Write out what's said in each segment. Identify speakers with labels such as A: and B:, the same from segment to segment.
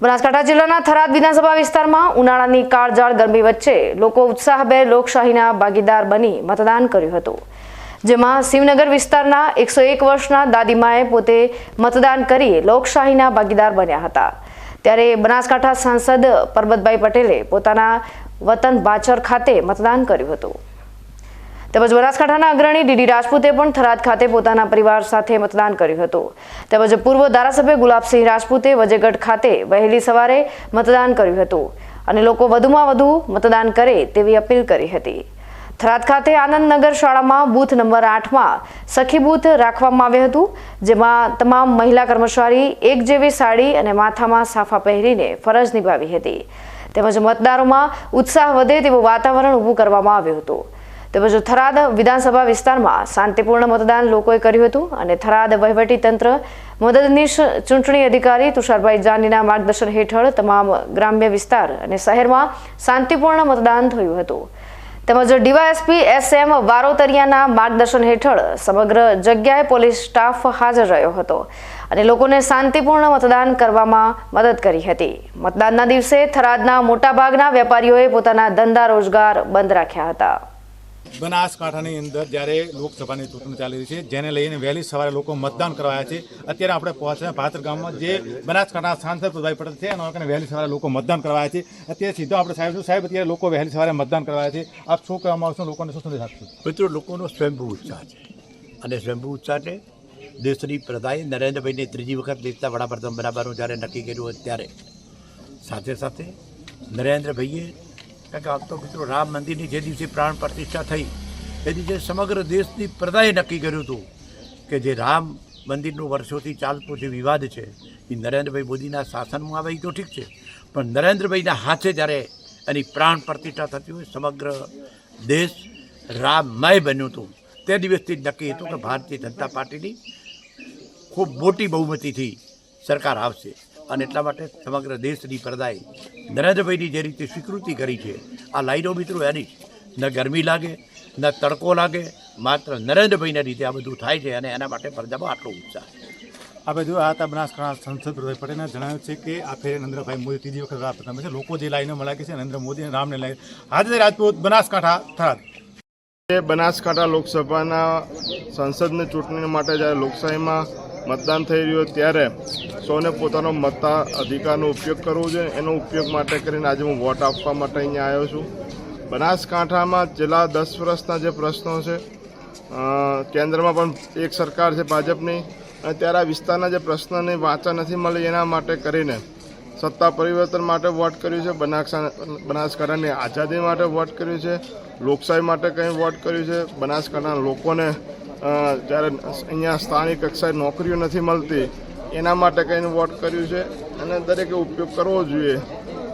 A: બનાસકાંઠા જિલ્લાના થરાદ વિધાનસભા વિસ્તારમાં ઉનાળાની કાળજાળ ગરમી વચ્ચે લોકો ઉત્સાહભેર લોકશાહીના ભાગીદાર બની મતદાન કર્યું હતું. જેમાં શિવનગર વિસ્તારના એકસો એક વર્ષના દાદીમાએ પોતે મતદાન કરી લોકશાહીના ભાગીદાર બન્યા હતા. ત્યારે બનાસકાંઠા સાંસદ પરબતભાઈ પટેલે પોતાના વતન બાચર ખાતે મતદાન કર્યું હતું. તેમજ બનાસકાંઠાના અગ્રણી ડીડી રાજપૂતે પણ થરાદ ખાતે પોતાના પરિવાર સાથે મતદાન કર્યું હતું. તેમજ પૂર્વ ધારાસભ્ય ગુલાબસિંહ રાજપૂતે વજેગઢ ખાતે વહેલી સવારે મતદાન કર્યું હતું અને લોકો વધુમાં વધુ મતદાન કરે તેવી અપીલ કરી હતી. થરાદ ખાતે આનંદનગર શાળામાં બૂથ નંબર આઠમાં સખી બૂથ રાખવામાં આવ્યું હતું, જેમાં તમામ મહિલા કર્મચારી એક જેવી સાડી અને માથામાં સાફા પહેરીને ફરજ નિભાવી હતી. તેમજ મતદારોમાં ઉત્સાહ વધે તેવું વાતાવરણ ઊભું કરવામાં આવ્યું હતું. તેમજ થરાદ વિધાનસભા વિસ્તારમાં શાંતિપૂર્ણ મતદાન લોકોએ કર્યું હતું અને થરાદ વહીવટી તંત્ર મદદનીશ ચૂંટણી અધિકારી તુષારભાઈ જાનીના માર્ગદર્શન હેઠળ તમામ ગ્રામ્ય વિસ્તાર અને શહેરમાં શાંતિપૂર્ણ મતદાન થયું હતું. તેમજ ડીવાયએસપી એસ એમ વારોતરિયાના માર્ગદર્શન હેઠળ સમગ્ર જગ્યાએ પોલીસ સ્ટાફ હાજર રહ્યો હતો અને લોકોને શાંતિપૂર્ણ મતદાન કરવામાં મદદ કરી હતી. મતદાનના દિવસે થરાદના મોટાભાગના વેપારીઓએ પોતાના ધંધા રોજગાર બંધ રાખ્યા હતા.
B: બનાસકાંઠાની અંદર જ્યારે લોકસભાની ચૂંટણી ચાલી રહી છે, જેને લઈને વહેલી સવારે લોકો મતદાન કરવાયા છે, અત્યારે આપણે પહોંચ્યા ભાતર ગામમાં, જે બનાસકાંઠા સાંસદ પ્રભાઈ પટેલ છે, એના કારણે વહેલી સવારે લોકો મતદાન કરવાયા છે. અત્યારે સીધો આપણે સાહેબ સાહેબ, અત્યારે લોકો વહેલી સવારે મતદાન કરવાયા છે. આપ શું કહેવામાં આવશો લોકોને શું સંદેશ આપશો?
C: મિત્રો, લોકોનો સ્વયંભૂ ઉત્સાહ છે. અને સ્વયંભૂ ઉત્સાહ છે. દેશની પ્રધાએ નરેન્દ્રભાઈને ત્રીજી વખત દેશના વડાપ્રધાન બનાવવાનું જ્યારે નક્કી કર્યું ત્યારે સાથે સાથે નરેન્દ્રભાઈએ કારણ કે તો મિત્રો રામ મંદિરની જે દિવસે પ્રાણ પ્રતિષ્ઠા થઈ, એ દિવસે સમગ્ર દેશની પ્રજાએ નક્કી કર્યું હતું કે જે રામ મંદિરનો વર્ષોથી ચાલતો જે વિવાદ છે, એ નરેન્દ્રભાઈ મોદીના શાસનમાં આવે, એ તો ઠીક છે. પણ નરેન્દ્રભાઈના હાથે જ્યારે એની પ્રાણ પ્રતિષ્ઠા થતી હોય, સમગ્ર દેશ રામમય બન્યું હતું. તે દિવસથી જ નક્કી હતું કે ભારતીય જનતા પાર્ટીની ખૂબ મોટી બહુમતીથી સરકાર આવશે. અને એટલા માટે સમગ્ર દેશની પ્રજાએ નરેન્દ્રભાઈની જે રીતે સ્વીકૃતિ કરી છે આ લાઈનો મિત્રો એની ન ગરમી લાગે ન તડકો લાગે માત્ર નરેન્દ્રભાઈના રીતે આ બધું થાય છે અને એના માટે પ્રજામાં આટલો ઉત્સાહ છે.
B: આ બધું આ હતા બનાસકાંઠા સંસદ પ્રભાઈ પટેલે જણાવ્યું છે કે આ ફેરે નરેન્દ્રભાઈ મોદી ત્રીજી વખત વડાપ્રધાન છે. લોકો જે લાઈનો મળે છે નરેન્દ્ર મોદી અને રામને લાગે હાજર રાજપૂત બનાસકાંઠા થરાદ.
D: બનાસકાંઠા લોકસભાના સંસદની ચૂંટણી માટે જ્યારે લોકશાહીમાં મતદાન થઈ રહ્યું ત્યારે સૌને પોતાનો મતા અધિકારનો ઉપયોગ કરવો જોઈએ. એનો ઉપયોગ માટે કરીને આજે હું વોટ આપવા માટે અહીંયા આવ્યો છું. બનાસકાંઠામાં છેલ્લા દસ વર્ષના જે પ્રશ્નો છે કેન્દ્રમાં પણ એક સરકાર છે ભાજપની. અને ત્યારે આ વિસ્તારના જે પ્રશ્નને વાંચા નથી મળી એના માટે કરીને સત્તા પરિવર્તન માટે વોટ કર્યું છે બનાસકા બનાસકાંઠાની આઝાદી માટે વોટ કર્યું છે, લોકશાહી માટે કંઈ વોટ કર્યું છે, બનાસકાંઠાના લોકોને જ્યારે અહીંયા સ્થાનિક કક્ષાએ નોકરીઓ નથી મળતી, એના માટે કંઈ વોટ કર્યું છે અને દરેકે ઉપયોગ કરવો જોઈએ.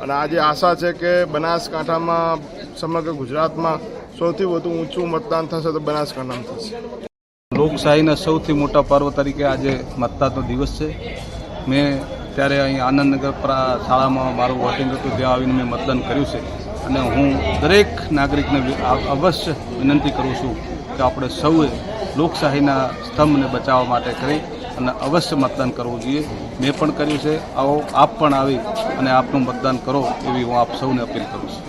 D: અને આજે આશા છે કે બનાસકાંઠામાં સમગ્ર ગુજરાતમાં સૌથી વધુ ઊંચું મતદાન થશે તો બનાસકાંઠામાં થશે.
E: લોકશાહીના સૌથી મોટા પર્વ તરીકે આજે મતદાનનો દિવસ છે. મેં ત્યારે અહીં આનંદનગર શાળામાં મારું વોટિંગ હતું, ત્યાં આવીને મેં મતદાન કર્યું છે. અને હું દરેક નાગરિકને અવશ્ય વિનંતી કરું છું કે આપણે સૌએ લોકશાહીના સ્તંભને બચાવવા માટે કરી અને અવશ્ય મતદાન કરવું જોઈએ. મેં પણ કર્યું છે. આવો આપ પણ આવી અને આપનું મતદાન કરો એવી હું આપ સૌને અપીલ કરું છું.